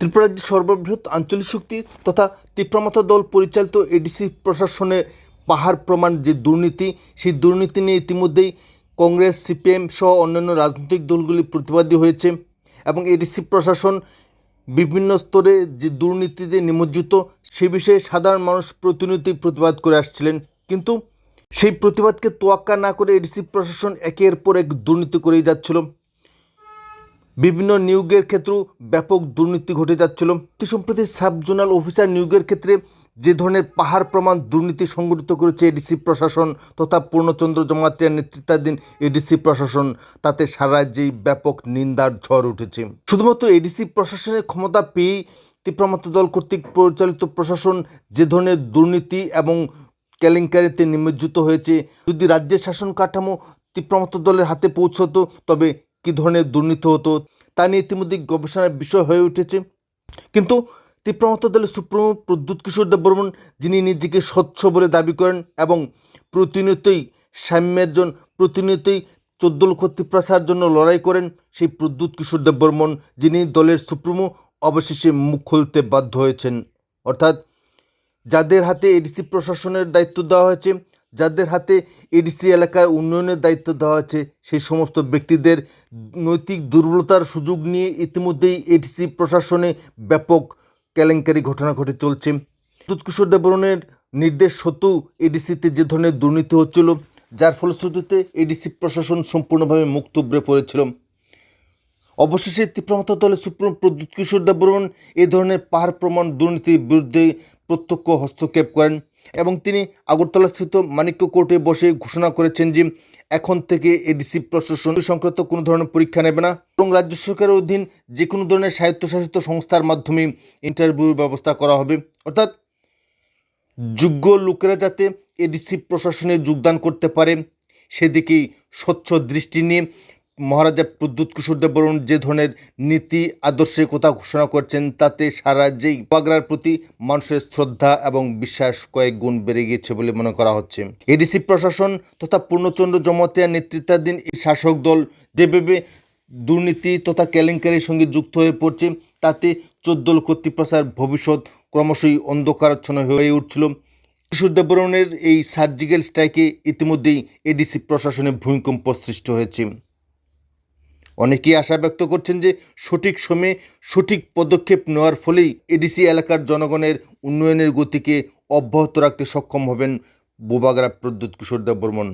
ত্রিপুরা রাজ্যের সর্ববৃহৎ আঞ্চলিক শক্তি তথা তীব্রমাথা দল পরিচালিত এডিসি প্রশাসনে পাহাড় প্রমাণ যে দুর্নীতি, সেই দুর্নীতি নিয়ে ইতিমধ্যেই কংগ্রেস, সিপিএম সহ অন্যান্য রাজনৈতিক দলগুলি প্রতিবাদী হয়েছে এবং এডিসি প্রশাসন বিভিন্ন স্তরে যে দুর্নীতিতে নিমজ্জিত, সে বিষয়ে সাধারণ মানুষ প্রতিনিয়তই প্রতিবাদ করে আসছিলেন। কিন্তু সেই প্রতিবাদকে তোয়াক্কা না করে এডিসি প্রশাসন একের পর এক দুর্নীতি করেই যাচ্ছিল। বিভিন্ন নিয়োগের ক্ষেত্রেও ব্যাপক দুর্নীতি ঘটে যাচ্ছিল। সম্প্রতি সাব জোনাল অফিসার নিয়োগের ক্ষেত্রে যে ধরনের পাহাড় প্রমাণ দুর্নীতি সংগঠিত করেছে এডিসি প্রশাসন তথা পূর্ণচন্দ্র জমাতিয়ার নেতৃত্বাধীন এডিসি প্রশাসন, তাতে সারা রাজ্যেই ব্যাপক নিন্দার ঝড় উঠেছে। শুধুমাত্র এডিসি প্রশাসনের ক্ষমতা পেয়েই তীব্রমত দল কর্তৃক পরিচালিত প্রশাসন যে ধরনের দুর্নীতি এবং কেলেঙ্কারিতে নিমজ্জিত হয়েছে, যদি রাজ্যের শাসন কাঠামো তীব্রমত দলের হাতে পৌঁছতো, তবে কী ধরনের দুর্নীতি হতো, তা নিয়ে ইতিমধ্যে গবেষণার বিষয় হয়ে উঠেছে। কিন্তু তীব্রমত দলের সুপ্রিমো প্রদ্যুৎ কিশোর দেববর্মন, যিনি নিজেকে স্বচ্ছ বলে দাবি করেন এবং প্রতিনিয়তই সাম্যের জন্য প্রতিনিয়তই চোদ্দ লক্ষ ত্রিপ্রাসার জন্য লড়াই করেন, সেই প্রদ্যুৎ কিশোর দেববর্মন, যিনি দলের সুপ্রিমো অবশেষে মুখ খুলতে বাধ্য হয়েছেন। অর্থাৎ যাদের হাতে এডিসি প্রশাসনের দায়িত্ব দেওয়া হয়েছে যাদের হাতে এডিসি এলাকার উন্নয়নের দায়িত্ব দেওয়া হয়েছে সেই সমস্ত ব্যক্তিদের নৈতিক দুর্বলতার সুযোগ নিয়ে ইতিমধ্যেই এডিসি প্রশাসনে ব্যাপক কেলেঙ্কারি ঘটনা ঘটে চলছে। বিদ্যুৎ কিশোর দেবরণের নির্দেশ সত্ত্বেও এডিসিতে যে ধরনের দুর্নীতি হচ্ছিল, যার ফলশ্রুতিতে এডিসি প্রশাসন সম্পূর্ণভাবে উবড়ে পড়েছিল। অবশেষে তীব্রমতা দলের সুপ্রিম প্রদ্যুৎ কিশোর দেববর্মন এই ধরনের পাহাড় প্রমাণ দুর্নীতির বিরুদ্ধে প্রত্যক্ষ হস্তক্ষেপ করেন এবং তিনি আগরতলাস্থিত মানিক্য কোর্টে বসে ঘোষণা করেছেন যে এখন থেকে এডিসি প্রশাসন সংক্রান্ত কোনো ধরনের পরীক্ষা নেবে না এবং রাজ্য সরকারের অধীন যে কোনো ধরনের স্বায়ত্তশাসিত সংস্থার মাধ্যমে ইন্টারভিউর ব্যবস্থা করা হবে। অর্থাৎ যোগ্য লোকেরা যাতে এডিসি প্রশাসনে যোগদান করতে পারে, সেদিকেই স্বচ্ছ দৃষ্টি নিয়ে মহারাজা প্রদ্যুৎ কিশোর দেববর্মন যে ধরনের নীতি, আদর্শের কথা ঘোষণা করছেন, তাতে সারা রাজ্যেই বাগড়ার প্রতি মানুষের শ্রদ্ধা এবং বিশ্বাস কয়েক গুণ বেড়ে গিয়েছে বলে মনে করা হচ্ছে। এডিসি প্রশাসন তথা পূর্ণচন্দ্র জমতিয়া নেতৃত্বাধীন এই শাসক দল যেভাবে দুর্নীতি তথা কেলেঙ্কারির সঙ্গে যুক্ত হয়ে পড়ছে, তাতে চোদ্দ লক্ষ ত্রিপ্রাসার ভবিষ্যৎ ক্রমশই অন্ধকারাচ্ছন্ন হয়ে উঠছিল। কিশোর দেববর্মনের এই সার্জিক্যাল স্ট্রাইকে ইতিমধ্যেই এডিসি প্রশাসনে ভূমিকম্প সৃষ্টি হয়েছে। অনেকেই আশা ব্যক্ত করছেন যে সঠিক সময়ে সঠিক পদক্ষেপ নেওয়ার ফলেই এডিসি এলাকার জনগণের উন্নয়নের গতিকে অব্যাহত রাখতে সক্ষম হবেন বোবাগড়া প্রদ্যুৎ কিশোর দেববর্মন